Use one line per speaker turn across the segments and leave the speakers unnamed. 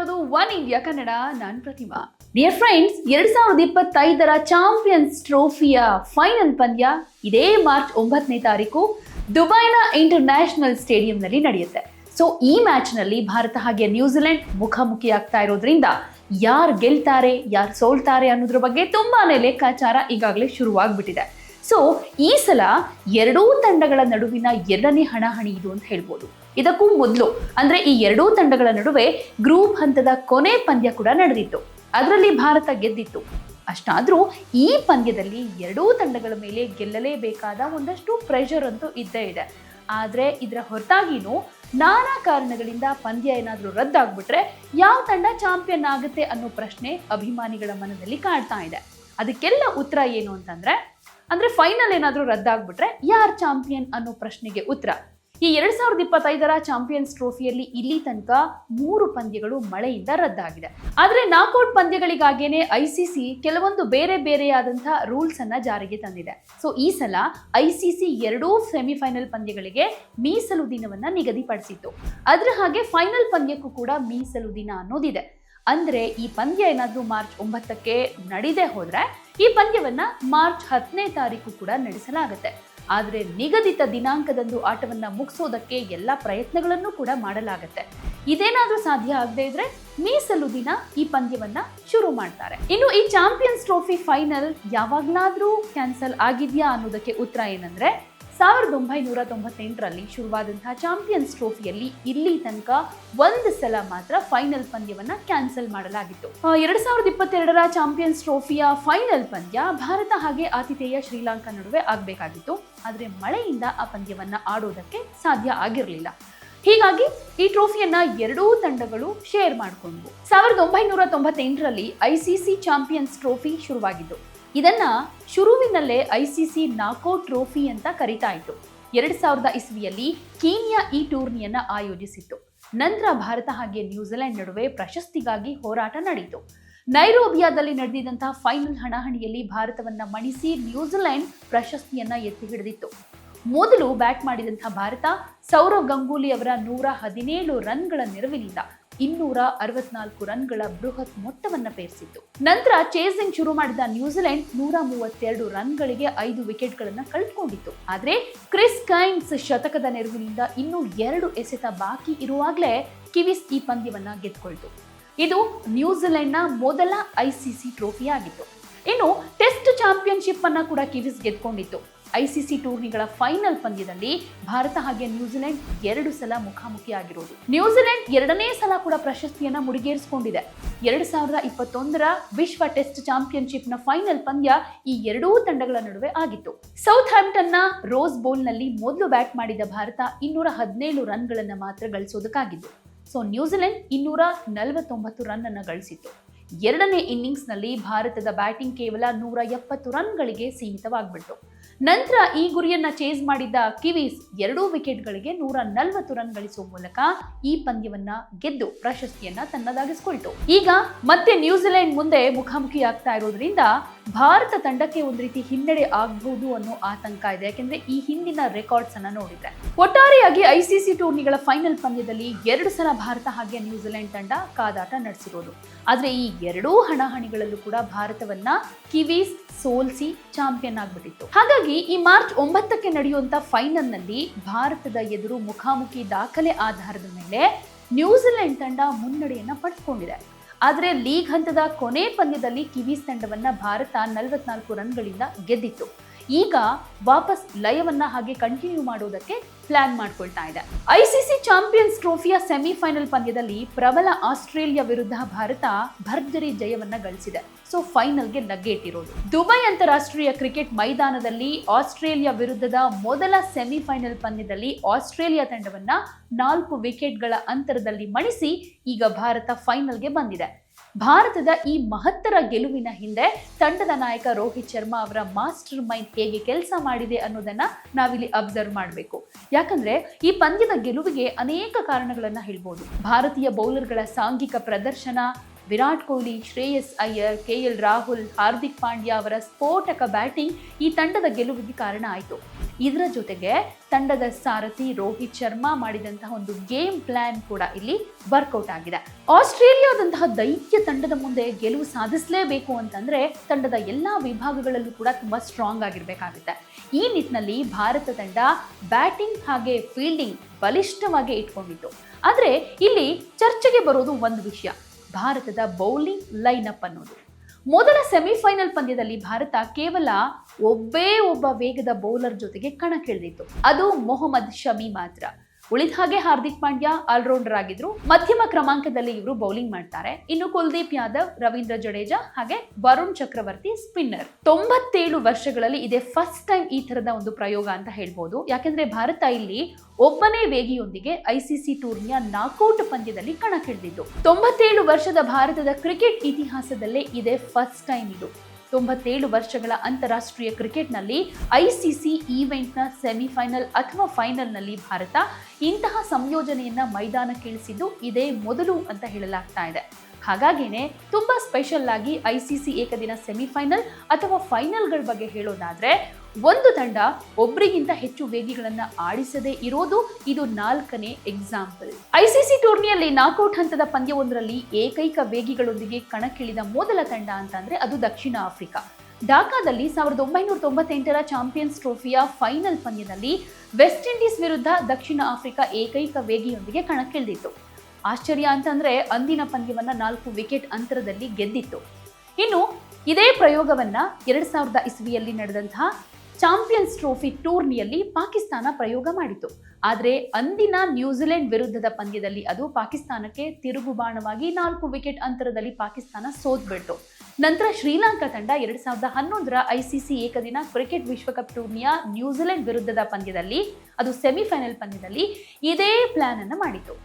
ಇರೋದು one India, Kannada, ನಾನ್ ಪ್ರತಿಮಾ. Dear friends ಎರಡ್ ಸಾವಿರದ ಇಪ್ಪತ್ತೈದರ ಚಾಂಪಿಯನ್ಸ್ ಟ್ರೋಫಿಯ ಫೈನಲ್ ಪಂದ್ಯ ಇದೇ ಮಾರ್ಚ್ ಒಂಬತ್ತನೇ ತಾರೀಕು ದುಬೈನ ಇಂಟರ್ನ್ಯಾಷನಲ್ ಸ್ಟೇಡಿಯಂನಲ್ಲಿ ನಡೆಯುತ್ತೆ. ಸೊ ಈ ಮ್ಯಾಚ್ನಲ್ಲಿ ಭಾರತ ಹಾಗೆ ನ್ಯೂಜಿಲೆಂಡ್ ಮುಖಾಮುಖಿ ಆಗ್ತಾ ಇರೋದ್ರಿಂದ ಯಾರು ಗೆಲ್ತಾರೆ, ಯಾರು ಸೋಲ್ತಾರೆ ಅನ್ನೋದ್ರ ಬಗ್ಗೆ ತುಂಬಾನೇ ಲೆಕ್ಕಾಚಾರ ಈಗಾಗಲೇ ಶುರುವಾಗ್ಬಿಟ್ಟಿದೆ. ಸೊ ಈ ಸಲ ಎರಡೂ ತಂಡಗಳ ನಡುವಿನ ಎರಡನೇ ಹಣಾಹಣಿ ಇದು ಅಂತ ಹೇಳ್ಬೋದು. ಇದಕ್ಕೂ ಮೊದಲು. ಅಂದ್ರೆ ಈ ಎರಡೂ ತಂಡಗಳ ನಡುವೆ ಗ್ರೂಪ್ ಹಂತದ ಕೊನೆ ಪಂದ್ಯ ಕೂಡ ನಡೆದಿತ್ತು. ಅದರಲ್ಲಿ ಭಾರತ ಗೆದ್ದಿತ್ತು. ಅಷ್ಟಾದ್ರೂ ಈ ಪಂದ್ಯದಲ್ಲಿ ಎರಡೂ ತಂಡಗಳ ಮೇಲೆ ಗೆಲ್ಲಲೇಬೇಕಾದ ಒಂದಷ್ಟು ಪ್ರೆಷರ್ ಅಂತೂ ಇದ್ದೇ ಇದೆ. ಆದ್ರೆ ಇದರ ಹೊರತಾಗಿನೂ ನಾನಾ ಕಾರಣಗಳಿಂದ ಪಂದ್ಯ ಏನಾದರೂ ರದ್ದಾಗ್ಬಿಟ್ರೆ ಯಾವ ತಂಡ ಚಾಂಪಿಯನ್ ಆಗುತ್ತೆ ಅನ್ನೋ ಪ್ರಶ್ನೆ ಅಭಿಮಾನಿಗಳ ಮನದಲ್ಲಿ ಕಾಡ್ತಾ ಇದೆ. ಅದಕ್ಕೆಲ್ಲ ಉತ್ತರ ಏನು ಅಂತಂದ್ರೆ, ಅಂದ್ರೆ ಫೈನಲ್ ಏನಾದರೂ ರದ್ದಾಗ್ಬಿಟ್ರೆ ಯಾರು ಚಾಂಪಿಯನ್ ಅನ್ನೋ ಪ್ರಶ್ನೆಗೆ ಉತ್ತರ? ಈ ಎರಡ್ ಸಾವಿರದ ಇಪ್ಪತ್ತೈದರ ಚಾಂಪಿಯನ್ಸ್ ಟ್ರೋಫಿಯಲ್ಲಿ ಇಲ್ಲಿ ತನಕ ಮೂರು ಪಂದ್ಯಗಳು ಮಳೆಯಿಂದ ರದ್ದಾಗಿದೆ. ಆದರೆ ನಾಕೌಟ್ ಪಂದ್ಯಗಳಿಗಾಗೇನೆ ಐಸಿಸಿ ಕೆಲವೊಂದು ಬೇರೆ ಬೇರೆಯಾದಂತಹ ರೂಲ್ಸ್ ಅನ್ನ ಜಾರಿಗೆ ತಂದಿದೆ. ಸೊ ಈ ಸಲ ಐಸಿಸಿ ಎರಡೂ ಸೆಮಿಫೈನಲ್ ಪಂದ್ಯಗಳಿಗೆ ಮೀಸಲು ದಿನವನ್ನ ನಿಗದಿಪಡಿಸಿತ್ತು. ಅದ್ರ ಹಾಗೆ ಫೈನಲ್ ಪಂದ್ಯಕ್ಕೂ ಕೂಡ ಮೀಸಲು ದಿನ ಅನ್ನೋದಿದೆ. ಅಂದ್ರೆ ಈ ಪಂದ್ಯ ಏನಾದರೂ ಮಾರ್ಚ್ ಒಂಬತ್ತಕ್ಕೆ ನಡೀದೇ ಹೋದ್ರೆ ಈ ಪಂದ್ಯವನ್ನ ಮಾರ್ಚ್ ಹತ್ತನೇ ತಾರೀಕು ಕೂಡ ನಡೆಸಲಾಗುತ್ತೆ. ಆದರೆ ನಿಗದಿತ ದಿನಾಂಕದಂದು ಆಟವನ್ನು ಮುಗಿಸೋದಕ್ಕೆ ಎಲ್ಲ ಪ್ರಯತ್ನಗಳನ್ನು ಕೂಡ ಮಾಡಲಾಗುತ್ತೆ. ಇದೇನಾದರೂ ಸಾಧ್ಯ ಆಗದೆ ಇದ್ರೆ ಮೀಸಲು ದಿನ ಈ ಪಂದ್ಯವನ್ನ ಶುರು ಮಾಡ್ತಾರೆ. ಇನ್ನು ಈ ಚಾಂಪಿಯನ್ಸ್ ಟ್ರೋಫಿ ಫೈನಲ್ ಯಾವಾಗ್ಲಾದ್ರೂ ಕ್ಯಾನ್ಸಲ್ ಆಗಿದ್ಯಾ ಅನ್ನೋದಕ್ಕೆ ಉತ್ತರ ಏನಂದ್ರೆ ಸಾವಿರದ ಒಂಬೈನೂರ ತೊಂಬತ್ತೆಂಟರಲ್ಲಿ ಶುರುವಾದಂತಹ ಚಾಂಪಿಯನ್ಸ್ ಟ್ರೋಫಿಯಲ್ಲಿ ಇಲ್ಲಿ ತನಕ ಒಂದು ಸಲ ಮಾತ್ರ ಫೈನಲ್ ಪಂದ್ಯವನ್ನು ಕ್ಯಾನ್ಸಲ್ ಮಾಡಲಾಗಿತ್ತು. ಎರಡು ಸಾವಿರದ ಇಪ್ಪತ್ತೆರಡರ ಚಾಂಪಿಯನ್ಸ್ ಟ್ರೋಫಿಯ ಫೈನಲ್ ಪಂದ್ಯ ಭಾರತ ಹಾಗೆ ಆತಿಥೇಯ ಶ್ರೀಲಂಕಾ ನಡುವೆ ಆಗಬೇಕಾಗಿತ್ತು. ಆದರೆ ಮಳೆಯಿಂದ ಆ ಪಂದ್ಯವನ್ನು ಆಡೋದಕ್ಕೆ ಸಾಧ್ಯ ಆಗಿರಲಿಲ್ಲ. ಹೀಗಾಗಿ ಈ ಟ್ರೋಫಿಯನ್ನ ಎರಡೂ ತಂಡಗಳು ಶೇರ್ ಮಾಡಿಕೊಂಡ್ವು. ಸಾವಿರದ ಒಂಬೈನೂರ ತೊಂಬತ್ತೆಂಟರಲ್ಲಿ ಐಸಿಸಿ ಚಾಂಪಿಯನ್ಸ್ ಟ್ರೋಫಿ ಶುರುವಾಗಿದ್ದು. ಇದನ್ನ ಶುರುವಿನಲ್ಲೇ ಐಸಿಸಿ ನಾಕೌಟ್ ಟ್ರೋಫಿ ಅಂತ ಕರೀತಾ ಇತ್ತು. ಎರಡ್ ಸಾವಿರದ ಇಸ್ವಿಯಲ್ಲಿ ಕೀನ್ಯಾ ಈ ಟೂರ್ನಿಯನ್ನ ಆಯೋಜಿಸಿತ್ತು. ನಂತರ ಭಾರತ ಹಾಗೆ ನ್ಯೂಜಿಲೆಂಡ್ ನಡುವೆ ಪ್ರಶಸ್ತಿಗಾಗಿ ಹೋರಾಟ ನಡೆಯಿತು ನೈರೋಬಿಯಾದಲ್ಲಿ ನಡೆದಿದ್ದಂತಹ ಫೈನಲ್ ಹಣಾಹಣಿಯಲ್ಲಿ ಭಾರತವನ್ನ ಮಣಿಸಿ ನ್ಯೂಜಿಲೆಂಡ್ ಪ್ರಶಸ್ತಿಯನ್ನ ಎತ್ತಿ ಹಿಡಿದಿತ್ತು. ಮೊದಲು ಬ್ಯಾಟ್ ಮಾಡಿದಂತಹ ಭಾರತ ಸೌರವ್ ಗಂಗೂಲಿ ಅವರ ನೂರ ಹದಿನೇಳು ರನ್ಗಳ ನೆರವಿನಿಂದ ಇನ್ನೂರ ಅರವತ್ನಾಲ್ಕು ರನ್ಗಳ ಬೃಹತ್ ಮೊತ್ತವನ್ನ ಪೇರಿಸಿತ್ತು. ನಂತರ ಚೇಸಿಂಗ್ ಶುರು ಮಾಡಿದ ನ್ಯೂಜಿಲೆಂಡ್ ನೂರ ಮೂವತ್ತೆರಡು ರನ್ಗಳಿಗೆ ಐದು ವಿಕೆಟ್ಗಳನ್ನು ಕಳೆದುಕೊಂಡಿತ್ತು ಆದ್ರೆ ಕ್ರಿಸ್ ಕೈನ್ಸ್ ಶತಕದ ನೆರವಿನಿಂದ ಇನ್ನೂ ಎರಡು ಎಸೆತ ಬಾಕಿ ಇರುವಾಗಲೇ ಕಿವಿಸ್ ಈ ಪಂದ್ಯವನ್ನ ಗೆದ್ದುಕೊಳ್ತು. ಇದು ನ್ಯೂಜಿಲೆಂಡ್ನ ಮೊದಲ ಐಸಿಸಿ ಟ್ರೋಫಿ ಆಗಿತ್ತು. ಇನ್ನು ಟೆಸ್ಟ್ ಚಾಂಪಿಯನ್ಶಿಪ್ ಅನ್ನ ಕೂಡ ಕಿವಿಸ್ ಗೆದ್ಕೊಂಡಿತ್ತು ಐಸಿಸಿ ಟೂರ್ನಿಗಳ ಫೈನಲ್ ಪಂದ್ಯದಲ್ಲಿ ಭಾರತ ಹಾಗೆ ನ್ಯೂಜಿಲೆಂಡ್ ಎರಡು ಸಲ ಮುಖಾಮುಖಿ ಆಗಿರೋದು ನ್ಯೂಜಿಲೆಂಡ್ ಎರಡನೇ ಸಲ ಕೂಡ ಪ್ರಶಸ್ತಿಯನ್ನ ಮುಡಿಗೇರಿಸಿಕೊಂಡಿದೆ. ಎರಡು ಸಾವಿರದ ಇಪ್ಪತ್ತೊಂದರ ವಿಶ್ವ ಟೆಸ್ಟ್ ಚಾಂಪಿಯನ್ಶಿಪ್ನ ಫೈನಲ್ ಪಂದ್ಯ ಈ ಎರಡೂ ತಂಡಗಳ ನಡುವೆ ಆಗಿತ್ತು. ಸೌತ್ ಹ್ಯಾಂಪ್ಟನ್ನ ರೋಸ್ ಬೋಲ್ನಲ್ಲಿ ಮೊದಲು ಬ್ಯಾಟ್ ಮಾಡಿದ ಭಾರತ ಇನ್ನೂರ ಹದಿನೇಳು ರನ್ಗಳನ್ನು ಮಾತ್ರ ಗಳಿಸೋದಕ್ಕಾಗಿದ್ದು ಸೊ, ನ್ಯೂಜಿಲೆಂಡ್ ಇನ್ನೂರ ನಲವತ್ತೊಂಬತ್ತು ರನ್ ಅನ್ನು ಗಳಿಸಿತ್ತು. ಎರಡನೇ ಇನ್ನಿಂಗ್ಸ್ನಲ್ಲಿ ಭಾರತದ ಬ್ಯಾಟಿಂಗ್ ಕೇವಲ ನೂರ ಎಪ್ಪತ್ತು ರನ್ಗಳಿಗೆ ಸೀಮಿತವಾಗ್ಬಿಟ್ಟು ನಂತರ ಈ ಗುರಿಯನ್ನ ಚೇಸ್ ಮಾಡಿದ್ದ ಕಿವೀಸ್ ಎರಡೂ ವಿಕೆಟ್ಗಳಿಗೆ ನೂರ ನಲವತ್ತು ರನ್ ಗಳಿಸುವ ಮೂಲಕ ಈ ಪಂದ್ಯವನ್ನ ಗೆದ್ದು ಪ್ರಶಸ್ತಿಯನ್ನ ತನ್ನದಾಗಿಸಿಕೊಳ್ತು. ಈಗ ಮತ್ತೆ ನ್ಯೂಜಿಲೆಂಡ್ ಮುಂದೆ ಮುಖಾಮುಖಿ ಆಗ್ತಾ ಇರೋದ್ರಿಂದ ಭಾರತ ತಂಡಕ್ಕೆ ಒಂದು ರೀತಿ ಹಿನ್ನಡೆ ಆಗಬಹುದು ಅನ್ನೋ ಆತಂಕ ಇದೆ. ಯಾಕೆಂದ್ರೆ ಈ ಹಿಂದಿನ ರೆಕಾರ್ಡ್ಸ್ ಅನ್ನ ನೋಡಿದ್ರೆ ಒಟ್ಟಾರೆಯಾಗಿ ಐಸಿಸಿ ಟೂರ್ನಿಗಳ ಫೈನಲ್ ಪಂದ್ಯದಲ್ಲಿ ಎರಡು ಸಲ ಭಾರತ ಹಾಗೆ ನ್ಯೂಜಿಲೆಂಡ್ ತಂಡ ಕಾದಾಟ ನಡೆಸಿರೋದು. ಆದ್ರೆ ಈ ಎರಡೂ ಹಣಾಹಣಿಗಳಲ್ಲೂ ಕೂಡ ಭಾರತವನ್ನ ಕಿವೀಸ್ ಸೋಲ್ಸಿ ಚಾಂಪಿಯನ್ ಆಗ್ಬಿಟ್ಟಿತ್ತು. ಹಾಗಾಗಿ ಈ ಮಾರ್ಚ್ ಒಂಬತ್ತಕ್ಕೆ ನಡೆಯುವಂತ ಫೈನಲ್ನಲ್ಲಿ ಭಾರತದ ಎದುರು ಮುಖಾಮುಖಿ ದಾಖಲೆ ಆಧಾರದ ಮೇಲೆ ನ್ಯೂಜಿಲೆಂಡ್ ತಂಡ ಮುನ್ನಡೆಯನ್ನ ಪಡೆದುಕೊಂಡಿದೆ. ಆದರೆ ಲೀಗ್ ಹಂತದ ಕೊನೆ ಪಂದ್ಯದಲ್ಲಿ ಕಿವೀಸ್ ತಂಡವನ್ನ ಭಾರತ ನಲವತ್ನಾಲ್ಕು ರನ್ಗಳಿಂದ ಗೆದ್ದಿತ್ತು. ಈಗ ವಾಪಸ್ ಲಯವನ್ನ ಹಾಗೆ ಕಂಟಿನ್ಯೂ ಮಾಡೋದಕ್ಕೆ ಪ್ಲಾನ್ ಮಾಡ್ಕೊಳ್ತಾ ಇದೆ. ಐಸಿಸಿ ಚಾಂಪಿಯನ್ಸ್ ಟ್ರೋಫಿಯ ಸೆಮಿಫೈನಲ್ ಪಂದ್ಯದಲ್ಲಿ ಪ್ರಬಲ ಆಸ್ಟ್ರೇಲಿಯಾ ವಿರುದ್ಧ ಭಾರತ ಭರ್ಜರಿ ಜಯವನ್ನ ಗಳಿಸಿದೆ. ಸೊ ಫೈನಲ್ಗೆ ಲಗ್ಗೇಟಿರೋದು ದುಬೈ ಅಂತಾರಾಷ್ಟ್ರೀಯ ಕ್ರಿಕೆಟ್ ಮೈದಾನದಲ್ಲಿ ಆಸ್ಟ್ರೇಲಿಯಾ ವಿರುದ್ಧದ ಮೊದಲ ಸೆಮಿಫೈನಲ್ ಪಂದ್ಯದಲ್ಲಿ ಆಸ್ಟ್ರೇಲಿಯಾ ತಂಡವನ್ನ ನಾಲ್ಕು ವಿಕೆಟ್ಗಳ ಅಂತರದಲ್ಲಿ ಮಣಿಸಿ ಈಗ ಭಾರತ ಫೈನಲ್ಗೆ ಬಂದಿದೆ. ಭಾರತದ ಈ ಮಹತ್ತರ ಗೆಲುವಿನ ಹಿಂದೆ ತಂಡದ ನಾಯಕ ರೋಹಿತ್ ಶರ್ಮಾ ಅವರ ಮಾಸ್ಟರ್ ಮೈಂಡ್ ಹೇಗೆ ಕೆಲಸ ಮಾಡಿದೆ ಅನ್ನೋದನ್ನ ನಾವಿಲ್ಲಿ ಅಬ್ಸರ್ವ್ ಮಾಡಬೇಕು. ಯಾಕಂದ್ರೆ ಈ ಪಂದ್ಯದ ಗೆಲುವಿಗೆ ಅನೇಕ ಕಾರಣಗಳನ್ನ ಹೇಳ್ಬೋದು. ಭಾರತೀಯ ಬೌಲರ್ಗಳ ಸಾಂಘಿಕ ಪ್ರದರ್ಶನ ವಿರಾಟ್ ಕೊಹ್ಲಿ, ಶ್ರೇಯಸ್ ಅಯ್ಯರ್, ಕೆಎಲ್ ರಾಹುಲ್, ಹಾರ್ದಿಕ್ ಪಾಂಡ್ಯ ಅವರ ಸ್ಫೋಟಕ ಬ್ಯಾಟಿಂಗ್ ಈ ತಂಡದ ಗೆಲುವಿಗೆ ಕಾರಣ ಆಯಿತು. ಇದರ ಜೊತೆಗೆ ತಂಡದ ಸಾರಥಿ ರೋಹಿತ್ ಶರ್ಮಾ ಮಾಡಿದಂತಹ ಒಂದು ಗೇಮ್ ಪ್ಲಾನ್ ಕೂಡ ಇಲ್ಲಿ ವರ್ಕೌಟ್ ಆಗಿದೆ. ಆಸ್ಟ್ರೇಲಿಯಾದಂತಹ ದೈತ್ಯ ತಂಡದ ಮುಂದೆ ಗೆಲುವು ಸಾಧಿಸಲೇಬೇಕು ಅಂತಂದ್ರೆ ತಂಡದ ಎಲ್ಲ ವಿಭಾಗಗಳಲ್ಲೂ ಕೂಡ ತುಂಬ ಸ್ಟ್ರಾಂಗ್ ಆಗಿರಬೇಕಾಗುತ್ತೆ. ಈ ನಿಟ್ಟಿನಲ್ಲಿ ಭಾರತ ತಂಡ ಬ್ಯಾಟಿಂಗ್ ಹಾಗೆ ಫೀಲ್ಡಿಂಗ್ ಬಲಿಷ್ಠವಾಗಿ ಇಟ್ಕೊಂಡಿತ್ತು. ಆದರೆ ಇಲ್ಲಿ ಚರ್ಚೆಗೆ ಬರೋದು ಒಂದು ವಿಷಯ. ಭಾರತದ ಬೌಲಿಂಗ್ ಲೈನಪ್ ಅನ್ನೋದು. ಮೊದಲ ಸೆಮಿಫೈನಲ್ ಪಂದ್ಯದಲ್ಲಿ ಭಾರತ ಕೇವಲ ಒಬ್ಬೇ ಒಬ್ಬ ವೇಗದ ಬೌಲರ್ ಜೊತೆಗೆ ಕಣಕ್ಕಿಳಿದಿತ್ತು. ಅದು ಮೊಹಮ್ಮದ್ ಶಮಿ ಮಾತ್ರ. ಉಳಿದ ಹಾಗೆ ಹಾರ್ದಿಕ್ ಪಾಂಡ್ಯ ಆಲ್ರೌಂಡರ್ ಆಗಿದ್ರು. ಮಧ್ಯಮ ಕ್ರಮಾಂಕದಲ್ಲಿ ಇವರು ಬೌಲಿಂಗ್ ಮಾಡ್ತಾರೆ. ಇನ್ನು ಕುಲ್ದೀಪ್ ಯಾದವ್, ರವೀಂದ್ರ ಜಡೇಜಾ ಹಾಗೆ ವರುಣ್ ಚಕ್ರವರ್ತಿ ಸ್ಪಿನ್ನರ್ ತೊಂಬತ್ತೇಳು ವರ್ಷಗಳಲ್ಲಿ ಇದೇ ಫಸ್ಟ್ ಟೈಮ್ ಈ ತರದ ಒಂದು ಪ್ರಯೋಗ ಅಂತ ಹೇಳ್ಬೋದು. ಯಾಕೆಂದ್ರೆ ಭಾರತ ಇಲ್ಲಿ ಒಬ್ಬನೇ ವೇಗಿಯೊಂದಿಗೆ ಐಸಿಸಿ ಟೂರ್ನಿಯ ನಾಕೌಟ್ ಪಂದ್ಯದಲ್ಲಿ ಕಣಕ್ಕಿಳಿದಿದ್ದು. ತೊಂಬತ್ತೇಳು ವರ್ಷದ ಭಾರತದ ಕ್ರಿಕೆಟ್ ಇತಿಹಾಸದಲ್ಲೇ ಇದೇ ಫಸ್ಟ್ ಟೈಮ್ ಇದು. ತೊಂಬತ್ತೇಳು ವರ್ಷಗಳ ಅಂತಾರಾಷ್ಟ್ರೀಯ ಕ್ರಿಕೆಟ್ನಲ್ಲಿ ಐಸಿಸಿ ಈವೆಂಟ್ನ ಸೆಮಿಫೈನಲ್ ಅಥವಾ ಫೈನಲ್ನಲ್ಲಿ ಭಾರತ ಇಂತಹ ಸಂಯೋಜನೆಯನ್ನ ಮೈದಾನಕ್ಕಿಳಿಸಿದ್ದು ಇದೇ ಮೊದಲು ಅಂತ ಹೇಳಲಾಗ್ತಾ ಇದೆ. ಹಾಗಾಗಿನೇ ತುಂಬಾ ಸ್ಪೆಷಲ್ ಆಗಿ ಐಸಿಸಿ ಏಕದಿನ ಸೆಮಿಫೈನಲ್ ಅಥವಾ ಫೈನಲ್ಗಳ ಬಗ್ಗೆ ಹೇಳೋದಾದ್ರೆ ಒಂದು ತಂಡ ಒಬ್ಬರಿಗಿಂತ ಹೆಚ್ಚು ವೇಗಿಗಳನ್ನ ಆಡಿಸದೇ ಇರೋದು ಇದು ನಾಲ್ಕನೇ ಎಕ್ಸಾಂಪಲ್ ಐಸಿಸಿ ಟೂರ್ನಿಯಲ್ಲಿ ನಾಕೌಟ್ ಹಂತದ ಪಂದ್ಯವೊಂದರಲ್ಲಿ ಏಕೈಕ ವೇಗಿಗಳೊಂದಿಗೆ ಕಣಕ್ಕಿಳಿದ ಮೊದಲ ತಂಡ ಅಂತಂದ್ರೆ ಅದು ದಕ್ಷಿಣ ಆಫ್ರಿಕಾ. ಢಾಕಾದಲ್ಲಿ ಸಾವಿರದ ಒಂಬೈನೂರ ತೊಂಬತ್ತೆಂಟರ ಚಾಂಪಿಯನ್ಸ್ ಟ್ರೋಫಿಯ ಫೈನಲ್ ಪಂದ್ಯದಲ್ಲಿ ವೆಸ್ಟ್ ಇಂಡೀಸ್ ವಿರುದ್ಧ ದಕ್ಷಿಣ ಆಫ್ರಿಕಾ ಏಕೈಕ ವೇಗಿಯೊಂದಿಗೆ ಕಣಕ್ಕಿಳಿದಿತ್ತು. ಆಶ್ಚರ್ಯ ಅಂತಂದ್ರೆ ಅಂದಿನ ಪಂದ್ಯವನ್ನ ನಾಲ್ಕು ವಿಕೆಟ್ ಅಂತರದಲ್ಲಿ ಗೆದ್ದಿತ್ತು. ಇನ್ನು ಇದೇ ಪ್ರಯೋಗವನ್ನ ಎರಡ್ ಸಾವಿರದ ಇಸ್ವಿಯಲ್ಲಿ ನಡೆದಂತಹ ಚಾಂಪಿಯನ್ಸ್ ಟ್ರೋಫಿ ಟೂರ್ನಿಯಲ್ಲಿ ಪಾಕಿಸ್ತಾನ ಪ್ರಯೋಗ ಮಾಡಿತು. ಆದರೆ ಅಂದಿನ ನ್ಯೂಜಿಲೆಂಡ್ ವಿರುದ್ಧದ ಪಂದ್ಯದಲ್ಲಿ ಅದು ಪಾಕಿಸ್ತಾನಕ್ಕೆ ತಿರುಗುಬಾಣವಾಗಿ ನಾಲ್ಕು ವಿಕೆಟ್ ಅಂತರದಲ್ಲಿ ಪಾಕಿಸ್ತಾನ ಸೋತ್ಬಿಡ್ತು. ನಂತರ ಶ್ರೀಲಂಕಾ ತಂಡ ಎರಡ್ ಸಾವಿರದ ಹನ್ನೊಂದರ ಐಸಿಸಿ ಏಕದಿನ ಕ್ರಿಕೆಟ್ ವಿಶ್ವಕಪ್ ಟೂರ್ನಿಯ ನ್ಯೂಜಿಲೆಂಡ್ ವಿರುದ್ಧದ ಪಂದ್ಯದಲ್ಲಿ, ಅದು ಸೆಮಿಫೈನಲ್ ಪಂದ್ಯದಲ್ಲಿ ಇದೇ ಪ್ಲಾನ್ ಅನ್ನು ಮಾಡಿತು.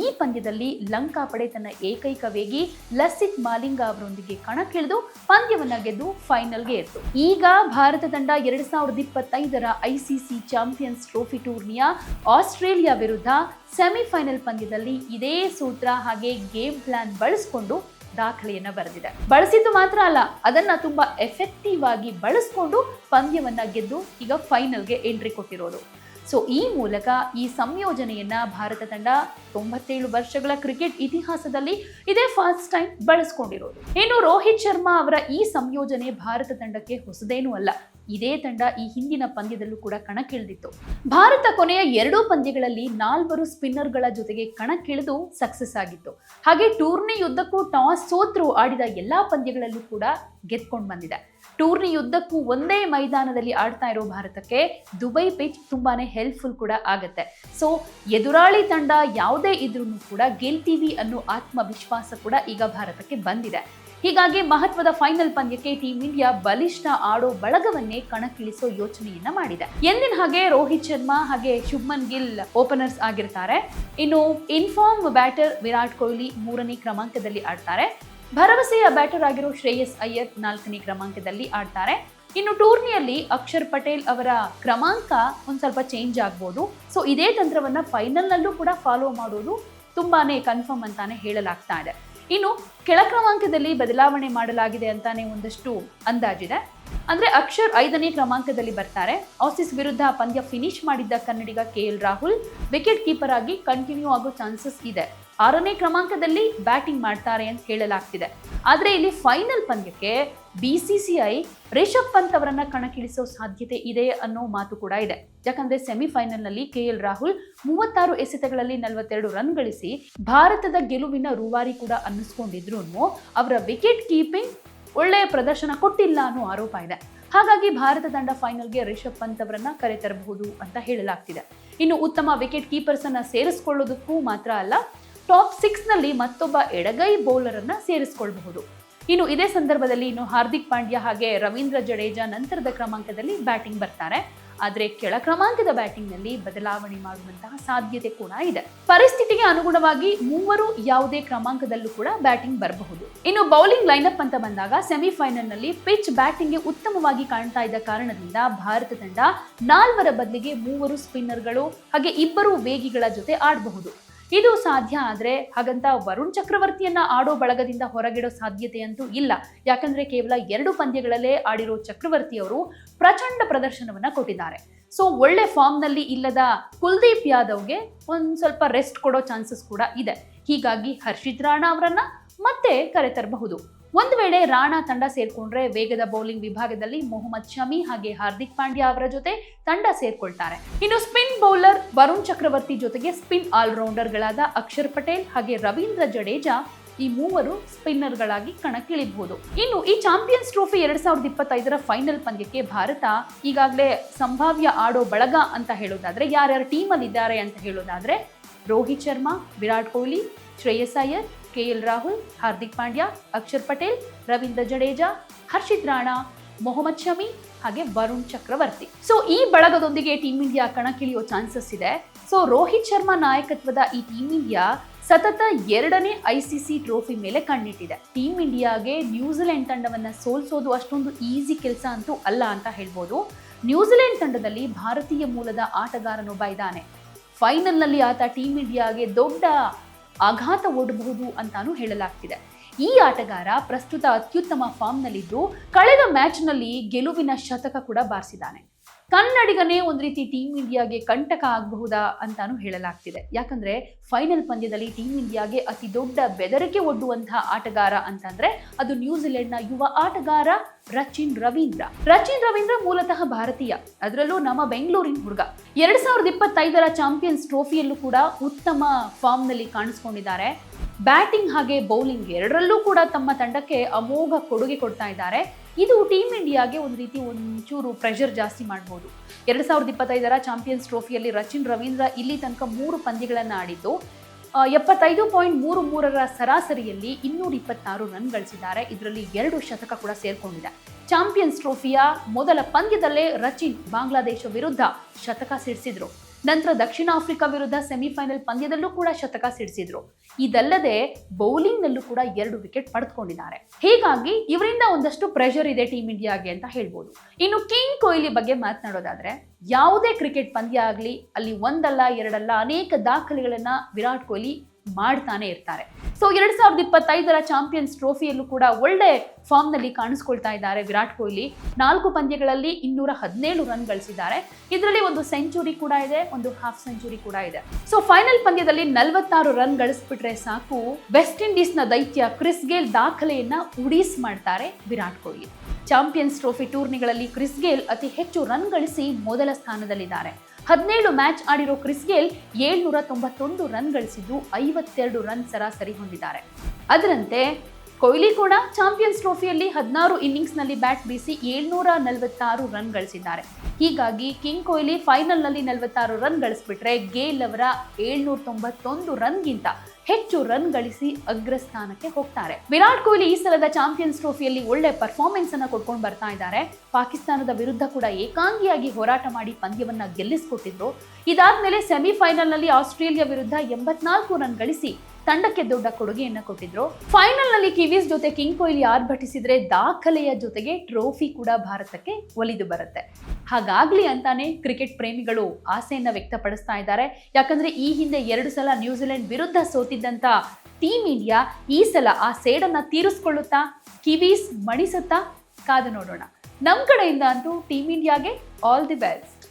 ಈ ಪಂದ್ಯದಲ್ಲಿ ಲಂಕಾ ಪಡೆ ತನ್ನ ಏಕೈಕ ವೇಗಿ ಲಸಿತ್ ಮಾಲಿಂಗ ಅವರೊಂದಿಗೆ ಕಣಕ್ಕಿಳಿದು ಪಂದ್ಯವನ್ನ ಗೆದ್ದು ಫೈನಲ್ಗೆ ಇತ್ತು ಈಗ ಭಾರತ ತಂಡ ಎರಡ್ ಸಾವಿರದ ಇಪ್ಪತ್ತೈದರ ಐಸಿಸಿ ಚಾಂಪಿಯನ್ಸ್ ಟ್ರೋಫಿ ಟೂರ್ನಿಯ ಆಸ್ಟ್ರೇಲಿಯಾ ವಿರುದ್ಧ ಸೆಮಿಫೈನಲ್ ಪಂದ್ಯದಲ್ಲಿ ಇದೇ ಸೂತ್ರ ಹಾಗೆ ಗೇಮ್ ಪ್ಲಾನ್ ಬಳಸಿಕೊಂಡು ದಾಖಲೆಯನ್ನ ಬರೆದಿದೆ. ಬಳಸಿದ್ದು ಮಾತ್ರ ಅಲ್ಲ, ಅದನ್ನ ತುಂಬಾ ಎಫೆಕ್ಟಿವ್ ಆಗಿ ಬಳಸ್ಕೊಂಡು ಪಂದ್ಯವನ್ನ ಗೆದ್ದು ಈಗ ಫೈನಲ್ಗೆ ಎಂಟ್ರಿ ಕೊಟ್ಟಿರೋದು. ಸೊ ಈ ಮೂಲಕ ಈ ಸಂಯೋಜನೆಯನ್ನ ಭಾರತ ತಂಡ ತೊಂಬತ್ತೇಳು ವರ್ಷಗಳ ಕ್ರಿಕೆಟ್ ಇತಿಹಾಸದಲ್ಲಿ ಇದೇ ಫಸ್ಟ್ ಟೈಮ್ ಬಳಸ್ಕೊಂಡಿರೋದು. ಇನ್ನು ರೋಹಿತ್ ಶರ್ಮಾ ಅವರ ಈ ಸಂಯೋಜನೆ ಭಾರತ ತಂಡಕ್ಕೆ ಹೊಸದೇನೂ ಅಲ್ಲ. ಇದೇ ತಂಡ ಈ ಹಿಂದಿನ ಪಂದ್ಯದಲ್ಲೂ ಕೂಡ ಕಣಕ್ಕಿಳಿದಿತ್ತು. ಭಾರತ ಕೊನೆಯ ಎರಡೂ ಪಂದ್ಯಗಳಲ್ಲಿ ನಾಲ್ವರು ಸ್ಪಿನ್ನರ್ಗಳ ಜೊತೆಗೆ ಕಣಕ್ಕಿಳಿದು ಸಕ್ಸಸ್ ಆಗಿತ್ತು. ಹಾಗೆ ಟೂರ್ನಿಯುದ್ದಕ್ಕೂ ಟಾಸ್ ಸೋತ್ರು ಆಡಿದ ಎಲ್ಲಾ ಪಂದ್ಯಗಳಲ್ಲೂ ಕೂಡ ಗೆದ್ಕೊಂಡು ಬಂದಿದೆ. ಟೂರ್ನಿ ಯುದ್ಧಕ್ಕೂ ಒಂದೇ ಮೈದಾನದಲ್ಲಿ ಆಡ್ತಾ ಇರೋ ಭಾರತಕ್ಕೆ ದುಬೈ ಪಿಚ್ ತುಂಬಾನೇ ಹೆಲ್ಪ್ಫುಲ್ ಕೂಡ ಆಗುತ್ತೆ. ಸೊ ಎದುರಾಳಿ ತಂಡ ಯಾವುದೇ ಇದ್ರೂ ಕೂಡ ಗೆಲ್ತೀವಿ ಅನ್ನೋ ಆತ್ಮವಿಶ್ವಾಸ ಕೂಡ ಈಗ ಭಾರತಕ್ಕೆ ಬಂದಿದೆ. ಹೀಗಾಗಿ ಮಹತ್ವದ ಫೈನಲ್ ಪಂದ್ಯಕ್ಕೆ ಟೀಂ ಇಂಡಿಯಾ ಬಲಿಷ್ಠ ಆಡೋ ಬಳಗವನ್ನೇ ಕಣಕ್ಕಿಳಿಸೋ ಯೋಚನೆಯನ್ನ ಮಾಡಿದೆ. ಎಂದಿನ ಹಾಗೆ ರೋಹಿತ್ ಶರ್ಮಾ ಹಾಗೆ ಶುಭ್ಮನ್ ಗಿಲ್ ಓಪನರ್ಸ್ ಆಗಿರ್ತಾರೆ. ಇನ್ನು ಇನ್ಫಾರ್ಮ್ ಬ್ಯಾಟರ್ ವಿರಾಟ್ ಕೊಹ್ಲಿ ಮೂರನೇ ಕ್ರಮಾಂಕದಲ್ಲಿ ಆಡ್ತಾರೆ. ಭರವಸೆಯ ಬ್ಯಾಟರ್ ಆಗಿರೋ ಶ್ರೇಯಸ್ ಅಯ್ಯರ್ ನಾಲ್ಕನೇ ಕ್ರಮಾಂಕದಲ್ಲಿ ಆಡ್ತಾರೆ. ಇನ್ನು ಟೂರ್ನಿಯಲ್ಲಿ ಅಕ್ಷರ್ ಪಟೇಲ್ ಅವರ ಕ್ರಮಾಂಕ ಒಂದು ಸ್ವಲ್ಪ ಚೇಂಜ್ ಆಗ್ಬೋದು. ಸೊ ಇದೇ ತಂತ್ರವನ್ನ ಫೈನಲ್ನಲ್ಲೂ ಕೂಡ ಫಾಲೋ ಮಾಡೋದು ತುಂಬಾನೇ ಕನ್ಫರ್ಮ್ ಅಂತಾನೆ ಹೇಳಲಾಗ್ತಾ ಇದೆ. ಇನ್ನು ಕೆಳ ಕ್ರಮಾಂಕದಲ್ಲಿ ಬದಲಾವಣೆ ಮಾಡಲಾಗಿದೆ ಅಂತಾನೆ ಒಂದಷ್ಟು ಅಂದಾಜಿದೆ. ಅಂದ್ರೆ ಅಕ್ಷರ್ ಐದನೇ ಕ್ರಮಾಂಕದಲ್ಲಿ ಬರ್ತಾರೆ. ಆಸೀಸ್ ವಿರುದ್ಧ ಪಂದ್ಯ ಫಿನಿಶ್ ಮಾಡಿದ್ದ ಕನ್ನಡಿಗ K L Rahul. Wicket keeper ಆಗಿ ಕಂಟಿನ್ಯೂ ಆಗೋ ಚಾನ್ಸಸ್ ಇದೆ. ಆರನೇ ಕ್ರಮಾಂಕದಲ್ಲಿ ಬ್ಯಾಟಿಂಗ್ ಮಾಡ್ತಾರೆ ಅಂತ ಹೇಳಲಾಗ್ತಿದೆ. ಆದ್ರೆ ಇಲ್ಲಿ ಫೈನಲ್ ಪಂದ್ಯಕ್ಕೆ ಬಿಸಿಸಿಐ ರಿಷಬ್ ಪಂತ್ ಅವರನ್ನ ಕಣಕ್ಕಿಳಿಸೋ ಸಾಧ್ಯತೆ ಇದೆ ಅನ್ನೋ ಮಾತು ಕೂಡ ಇದೆ. ಯಾಕಂದ್ರೆ ಸೆಮಿಫೈನಲ್ನಲ್ಲಿ ಕೆ ಎಲ್ ರಾಹುಲ್ ಮೂವತ್ತಾರು ಎಸೆತಗಳಲ್ಲಿ ನಲವತ್ತೆರಡು ರನ್ ಗಳಿಸಿ ಭಾರತದ ಗೆಲುವಿನ ರೂವಾರಿ ಕೂಡ ಅನ್ನಿಸ್ಕೊಂಡಿದ್ರು ಅವರ ವಿಕೆಟ್ ಕೀಪಿಂಗ್ ಒಳ್ಳೆಯ ಪ್ರದರ್ಶನ ಕೊಟ್ಟಿಲ್ಲ ಅನ್ನೋ ಆರೋಪ ಇದೆ. ಹಾಗಾಗಿ ಭಾರತ ತಂಡ ಫೈನಲ್ಗೆ ರಿಷಬ್ ಪಂತ್ ಅವರನ್ನ ಕರೆತರಬಹುದು ಅಂತ ಹೇಳಲಾಗ್ತಿದೆ. ಇನ್ನು ಉತ್ತಮ ವಿಕೆಟ್ ಕೀಪರ್ಸ್ ಅನ್ನ ಸೇರಿಸಿಕೊಳ್ಳೋದಕ್ಕೂ ಮಾತ್ರ ಅಲ್ಲ ಟಾಪ್ ಸಿಕ್ಸ್ನಲ್ಲಿ ಮತ್ತೊಬ್ಬ ಎಡಗೈ ಬೌಲರ್ ಅನ್ನ ಸೇರಿಸಿಕೊಳ್ಳಬಹುದು ಇನ್ನು ಇದೇ ಸಂದರ್ಭದಲ್ಲಿ ಇನ್ನು ಹಾರ್ದಿಕ್ ಪಾಂಡ್ಯ ಹಾಗೆ ರವೀಂದ್ರ ಜಡೇಜಾ ನಂತರದ ಕ್ರಮಾಂಕದಲ್ಲಿ ಬ್ಯಾಟಿಂಗ್ ಬರ್ತಾರೆ. ಆದರೆ ಕೆಳ ಕ್ರಮಾಂಕದ ಬ್ಯಾಟಿಂಗ್ನಲ್ಲಿ ಬದಲಾವಣೆ ಮಾಡುವಂತಹ ಸಾಧ್ಯತೆ ಕೂಡ ಇದೆ. ಪರಿಸ್ಥಿತಿಗೆ ಅನುಗುಣವಾಗಿ ಮೂವರು ಯಾವುದೇ ಕ್ರಮಾಂಕದಲ್ಲೂ ಕೂಡ ಬ್ಯಾಟಿಂಗ್ ಬರಬಹುದು. ಇನ್ನು ಬೌಲಿಂಗ್ ಲೈನಪ್ ಅಂತ ಬಂದಾಗ ಸೆಮಿಫೈನಲ್ನಲ್ಲಿ ಪಿಚ್ ಬ್ಯಾಟಿಂಗ್ಗೆ ಉತ್ತಮವಾಗಿ ಕಾಣ್ತಾ ಇದ್ದ ಕಾರಣದಿಂದ ಭಾರತ ತಂಡ ನಾಲ್ವರ ಬದಲಿಗೆ ಮೂವರು ಸ್ಪಿನ್ನರ್ಗಳು ಹಾಗೆ ಇಬ್ಬರು ವೇಗಿಗಳ ಜೊತೆ ಆಡಬಹುದು. ಇದು ಸಾಧ್ಯ ಆದರೆ ಹಾಗಂತ ವರುಣ್ ಚಕ್ರವರ್ತಿಯನ್ನ ಆಡೋ ಬಳಗದಿಂದ ಹೊರಗಿಡೋ ಸಾಧ್ಯತೆ ಅಂತೂ ಇಲ್ಲ. ಯಾಕಂದ್ರೆ ಕೇವಲ ಎರಡು ಪಂದ್ಯಗಳಲ್ಲೇ ಆಡಿರೋ ಚಕ್ರವರ್ತಿ ಅವರು ಪ್ರಚಂಡ ಪ್ರದರ್ಶನವನ್ನ ಕೊಟ್ಟಿದ್ದಾರೆ. ಸೊ ಒಳ್ಳೆ ಫಾರ್ಮ್ನಲ್ಲಿ ಇಲ್ಲದ ಕುಲ್ದೀಪ್ ಯಾದವ್ಗೆ ಒಂದ್ ಸ್ವಲ್ಪ ರೆಸ್ಟ್ ಕೊಡೋ ಚಾನ್ಸಸ್ ಕೂಡ ಇದೆ. ಹೀಗಾಗಿ ಹರ್ಷಿತ್ ರಾಣಾ ಅವರನ್ನ ಮತ್ತೆ ಕರೆತರಬಹುದು. ಒಂದು ವೇಳೆ ರಾಣಾ ತಂಡ ಸೇರ್ಕೊಂಡ್ರೆ ವೇಗದ ಬೌಲಿಂಗ್ ವಿಭಾಗದಲ್ಲಿ ಮೊಹಮ್ಮದ್ ಶಮಿ ಹಾಗೆ ಹಾರ್ದಿಕ್ ಪಾಂಡ್ಯ ಅವರ ಜೊತೆ ತಂಡ ಸೇರ್ಕೊಳ್ತಾರೆ. ಇನ್ನು ಸ್ಪಿನ್ ಬೌಲರ್ ವರುಣ್ ಚಕ್ರವರ್ತಿ ಜೊತೆಗೆ ಸ್ಪಿನ್ ಆಲ್ರೌಂಡರ್ಗಳಾದ ಅಕ್ಷರ್ ಪಟೇಲ್ ಹಾಗೆ ರವೀಂದ್ರ ಜಡೇಜಾ ಈ ಮೂವರು ಸ್ಪಿನ್ನರ್ಗಳಾಗಿ ಕಣಕ್ಕಿಳಿಬಹುದು. ಇನ್ನು ಈ ಚಾಂಪಿಯನ್ಸ್ ಟ್ರೋಫಿ ಎರಡ್ ಸಾವಿರದ ಇಪ್ಪತ್ತೈದರ ಫೈನಲ್ ಪಂದ್ಯಕ್ಕೆ ಭಾರತ ಈಗಾಗಲೇ ಸಂಭಾವ್ಯ ಆಡೋ ಬಳಗ ಅಂತ ಹೇಳೋದಾದ್ರೆ ಯಾರ್ಯಾರ ಟೀಮಲ್ಲಿ ಇದ್ದಾರೆ ಅಂತ ಹೇಳೋದಾದ್ರೆ ರೋಹಿತ್ ಶರ್ಮಾ, ವಿರಾಟ್ ಕೊಹ್ಲಿ, ಶ್ರೇಯಸ್ ಅಯ್ಯರ್ ಕೆ ಎಲ್ ರಾಹುಲ್, ಹಾರ್ದಿಕ್ ಪಾಂಡ್ಯ, ಅಕ್ಷರ್ ಪಟೇಲ್, ರವೀಂದ್ರ ಜಡೇಜಾ, ಹರ್ಷಿತ್ ರಾಣಾ, ಮೊಹಮ್ಮದ್ ಶಮಿ ಹಾಗೆ ವರುಣ್ ಚಕ್ರವರ್ತಿ. ಸೊ ಈ ಬಳಗದೊಂದಿಗೆ ಟೀಮ್ ಇಂಡಿಯಾ ಕಣಕ್ಕಿಳಿಯೋ ಚಾನ್ಸಸ್ ಇದೆ. ಸೊ ರೋಹಿತ್ ಶರ್ಮಾ ನಾಯಕತ್ವದ ಈ ಟೀಮ್ ಇಂಡಿಯಾ ಸತತ ಎರಡನೇ ಐಸಿಸಿ ಟ್ರೋಫಿ ಮೇಲೆ ಕಣ್ಣಿಟ್ಟಿದೆ. ಟೀಮ್ ಇಂಡಿಯಾಗೆ ನ್ಯೂಜಿಲೆಂಡ್ ತಂಡವನ್ನ ಸೋಲ್ಸೋದು ಅಷ್ಟೊಂದು ಈಸಿ ಕೆಲಸ ಅಂತೂ ಅಲ್ಲ ಅಂತ ಹೇಳ್ಬೋದು. ನ್ಯೂಜಿಲೆಂಡ್ ತಂಡದಲ್ಲಿ ಭಾರತೀಯ ಮೂಲದ ಆಟಗಾರನೊಬ್ಬ ಇದ್ದಾನೆ. ಫೈನಲ್ನಲ್ಲಿ ಆತ ಟೀಮ್ ಇಂಡಿಯಾಗೆ ದೊಡ್ಡ ಆಘಾತ ಒಡ್ಡಬಹುದು ಅಂತಾನೂ ಹೇಳಲಾಗ್ತಿದೆ. ಈ ಆಟಗಾರ ಪ್ರಸ್ತುತ ಅತ್ಯುತ್ತಮ ಫಾರ್ಮ್ನಲ್ಲಿದ್ದು ಕಳೆದ ಮ್ಯಾಚ್ನಲ್ಲಿ ಗೆಲುವಿನ ಶತಕ ಕೂಡ ಬಾರಿಸಿದ್ದಾನೆ. ಕನ್ನಡಿಗನೇ ಒಂದು ರೀತಿ ಟೀಮ್ ಇಂಡಿಯಾಗೆ ಕಂಟಕ ಆಗಬಹುದಾ ಅಂತಾನೂ ಹೇಳಲಾಗ್ತಿದೆ. ಯಾಕಂದ್ರೆ ಫೈನಲ್ ಪಂದ್ಯದಲ್ಲಿ ಟೀಮ್ ಇಂಡಿಯಾಗೆ ಅತಿ ದೊಡ್ಡ ಬೆದರಿಕೆ ಒಡ್ಡುವಂತಹ ಆಟಗಾರ ಅಂತಂದ್ರೆ ಅದು ನ್ಯೂಜಿಲೆಂಡ್ನ ಯುವ ಆಟಗಾರ ರಚಿನ್ ರವೀಂದ್ರ. ರಚಿನ್ ರವೀಂದ್ರ ಮೂಲತಃ ಭಾರತೀಯ. ಅದರಲ್ಲೂ ನಮ್ಮ ಬೆಂಗಳೂರಿನ ಹುಡುಗ. ಎರಡ್ ಸಾವಿರದ ಇಪ್ಪತ್ತೈದರ ಚಾಂಪಿಯನ್ಸ್ ಟ್ರೋಫಿಯಲ್ಲೂ ಕೂಡ ಉತ್ತಮ ಫಾರ್ಮ್ನಲ್ಲಿ ಕಾಣಿಸ್ಕೊಂಡಿದ್ದಾರೆ. ಬ್ಯಾಟಿಂಗ್ ಹಾಗೆ ಬೌಲಿಂಗ್ ಎರಡರಲ್ಲೂ ಕೂಡ ತಮ್ಮ ತಂಡಕ್ಕೆ ಅಮೋಘ ಕೊಡುಗೆ ಕೊಡ್ತಾ ಇದ್ದಾರೆ. ಇದು ಟೀಮ್ ಇಂಡಿಯಾಗೆ ಒಂದು ರೀತಿ ಒಂಚೂರು ಪ್ರೆಷರ್ ಜಾಸ್ತಿ ಮಾಡ್ಬೋದು. ಎರಡು ಸಾವಿರದ ಇಪ್ಪತ್ತೈದರ ಚಾಂಪಿಯನ್ಸ್ ಟ್ರೋಫಿಯಲ್ಲಿ ರಚಿನ್ ರವೀಂದ್ರ ಇಲ್ಲಿ ತನಕ ಮೂರು ಪಂದ್ಯಗಳನ್ನು ಆಡಿದ್ದು. ಎಪ್ಪತ್ತೈದು ಪಾಯಿಂಟ್ ಮೂರು ಮೂರರ ಸರಾಸರಿಯಲ್ಲಿ ಇನ್ನೂರ ಇಪ್ಪತ್ತಾರು ರನ್ ಗಳಿಸಿದ್ದಾರೆ. ಇದರಲ್ಲಿ ಎರಡು ಶತಕ ಕೂಡ ಸೇರ್ಕೊಂಡಿದೆ. ಚಾಂಪಿಯನ್ಸ್ ಟ್ರೋಫಿಯ ಮೊದಲ ಪಂದ್ಯದಲ್ಲೇ ರಚಿನ್ ಬಾಂಗ್ಲಾದೇಶ ವಿರುದ್ಧ ಶತಕ ಸಿಡಿಸಿದ್ರು. ನಂತರ ದಕ್ಷಿಣ ಆಫ್ರಿಕಾ ವಿರುದ್ಧ ಸೆಮಿಫೈನಲ್ ಪಂದ್ಯದಲ್ಲೂ ಕೂಡ ಶತಕ ಸಿಡಿಸಿದ್ರು. ಇದಲ್ಲದೆ ಬೌಲಿಂಗ್ ನಲ್ಲೂ ಕೂಡ ಎರಡು ವಿಕೆಟ್ ಪಡೆದುಕೊಂಡಿದ್ದಾರೆ. ಹೀಗಾಗಿ ಇವರಿಂದ ಒಂದಷ್ಟು ಪ್ರೆಷರ್ ಇದೆ ಟೀಮ್ ಇಂಡಿಯಾಗೆ ಅಂತ ಹೇಳ್ಬೋದು. ಇನ್ನು ಕಿಂಗ್ ಕೊಹ್ಲಿ ಬಗ್ಗೆ ಮಾತನಾಡೋದಾದ್ರೆ, ಯಾವುದೇ ಕ್ರಿಕೆಟ್ ಪಂದ್ಯ ಆಗಲಿ, ಅಲ್ಲಿ ಒಂದಲ್ಲ, ಎರಡಲ್ಲ, ಅನೇಕ ದಾಖಲೆಗಳನ್ನ ವಿರಾಟ್ ಕೊಹ್ಲಿ ಮಾಡ್ತಾನೆ ಇರ್ತಾರೆ. ಸೊ ಎರಡ್ ಸಾವಿರದ ಇಪ್ಪತ್ತೈದರ ಚಾಂಪಿಯನ್ಸ್ ಟ್ರೋಫಿಯಲ್ಲೂ ಕೂಡ ಒಳ್ಳೆ ಫಾರ್ಮ್ನಲ್ಲಿ ಕಾಣಿಸ್ಕೊಳ್ತಾ ಇದ್ದಾರೆ ವಿರಾಟ್ ಕೊಹ್ಲಿ. ನಾಲ್ಕು ಪಂದ್ಯಗಳಲ್ಲಿ ಇನ್ನೂರ ಹದಿನೇಳು ರನ್ ಗಳಿಸಿದ್ದಾರೆ. ಇದರಲ್ಲಿ ಒಂದು ಸೆಂಚುರಿ ಕೂಡ ಇದೆ, ಒಂದು ಹಾಫ್ ಸೆಂಚುರಿ ಕೂಡ ಇದೆ. ಸೊ ಫೈನಲ್ ಪಂದ್ಯದಲ್ಲಿ ನಲವತ್ತಾರು ರನ್ ಗಳಿಸ್ಬಿಟ್ರೆ ಸಾಕು. ವೆಸ್ಟ್ ಇಂಡೀಸ್ನ ದೈತ್ಯ ಕ್ರಿಸ್ ಗೇಲ್ ದಾಖಲೆಯನ್ನ ಉಡೀಸ್ ಮಾಡ್ತಾರೆ ವಿರಾಟ್ ಕೊಹ್ಲಿ. ಚಾಂಪಿಯನ್ಸ್ ಟ್ರೋಫಿ ಟೂರ್ನಿಗಳಲ್ಲಿ ಕ್ರಿಸ್ ಗೇಲ್ ಅತಿ ಹೆಚ್ಚು ರನ್ ಗಳಿಸಿ ಮೊದಲ ಸ್ಥಾನದಲ್ಲಿದ್ದಾರೆ. ಹದಿನೇಳು ಮ್ಯಾಚ್ ಆಡಿರೋ ಕ್ರಿಸ್ ಗೇಲ್ ಏಳ್ನೂರ ತೊಂಬತ್ತೊಂದು ರನ್ ಗಳಿಸಿದ್ದು ಐವತ್ತೆರಡು ರನ್ ಸರಾಸರಿ ಹೊಂದಿದ್ದಾರೆ. ಅದರಂತೆ, ಕೊಹ್ಲಿ ಕೂಡ ಚಾಂಪಿಯನ್ಸ್ ಟ್ರೋಫಿಯಲ್ಲಿ ಹದಿನಾರು ಇನ್ನಿಂಗ್ಸ್ನಲ್ಲಿ ಬ್ಯಾಟ್ ಬೀಸಿ ಏಳ್ನೂರ ನಲವತ್ತಾರು ರನ್ ಗಳಿಸಿದ್ದಾರೆ. ಹೀಗಾಗಿ ಕಿಂಗ್ ಕೊಹ್ಲಿ ಫೈನಲ್ನಲ್ಲಿ ನಲವತ್ತಾರು ರನ್ ಗಳಿಸ್ಬಿಟ್ರೆ ಗೇಲ್ ಅವರ ಏಳ್ನೂರ ತೊಂಬತ್ತೊಂದು ರನ್ಗಿಂತ ಹೆಚ್ಚು ರನ್ ಗಳಿಸಿ ಅಗ್ರಸ್ಥಾನಕ್ಕೆ ಹೋಗ್ತಾರೆ. ವಿರಾಟ್ ಕೊಹ್ಲಿ ಈ ಸಲದ ಚಾಂಪಿಯನ್ಸ್ ಟ್ರೋಫಿಯಲ್ಲಿ ಒಳ್ಳೆ ಪರ್ಫಾರ್ಮೆನ್ಸ್ ಅನ್ನ ಕೊಟ್ಕೊಂಡು ಬರ್ತಾ ಇದ್ದಾರೆ. ಪಾಕಿಸ್ತಾನದ ವಿರುದ್ಧ ಕೂಡ ಏಕಾಂಗಿಯಾಗಿ ಹೋರಾಟ ಮಾಡಿ ಪಂದ್ಯವನ್ನ ಗೆಲ್ಲಿಸಿಕೊಟ್ಟಿದ್ರು. ಇದಾದ್ಮೇಲೆ ಸೆಮಿಫೈನಲ್ನಲ್ಲಿ ಆಸ್ಟ್ರೇಲಿಯಾ ವಿರುದ್ಧ ಎಂಬತ್ನಾಲ್ಕು ರನ್ ಗಳಿಸಿ ತಂಡಕ್ಕೆ ದೊಡ್ಡ ಕೊಡುಗೆಯನ್ನ ಕೊಟ್ಟಿದ್ರು. ಫೈನಲ್ನಲ್ಲಿ ಕಿವೀಸ್ ಜೊತೆ ಕಿಂಗ್ ಕೊಹ್ಲಿ ಆರ್ಭಟಿಸಿದ್ರೆ ದಾಖಲೆಯ ಜೊತೆಗೆ ಟ್ರೋಫಿ ಕೂಡ ಭಾರತಕ್ಕೆ ಒಲಿದು ಬರುತ್ತೆ. ಹಾಗಾಗ್ಲಿ ಅಂತಾನೆ ಕ್ರಿಕೆಟ್ ಪ್ರೇಮಿಗಳು ಆಸೆಯನ್ನ ವ್ಯಕ್ತಪಡಿಸ್ತಾ ಇದ್ದಾರೆ. ಯಾಕಂದ್ರೆ ಈ ಹಿಂದೆ ಎರಡು ಸಲ ನ್ಯೂಜಿಲೆಂಡ್ ವಿರುದ್ಧ ಸೋತಿದ್ದಂತ ಟೀಮ್ ಇಂಡಿಯಾ ಈ ಸಲ ಆ ಸೇಡನ್ನ ತೀರಿಸ್ಕೊಳ್ಳುತ್ತಾ, ಕಿವೀಸ್ ಮಣಿಸುತ್ತಾ ಕಾದು ನೋಡೋಣ. ನಮ್ಮ ಕಡೆಯಿಂದ ಅಂತೂ ಟೀಮ್ ಇಂಡಿಯಾಗೆ ಆಲ್ ದಿ ಬೆಸ್ಟ್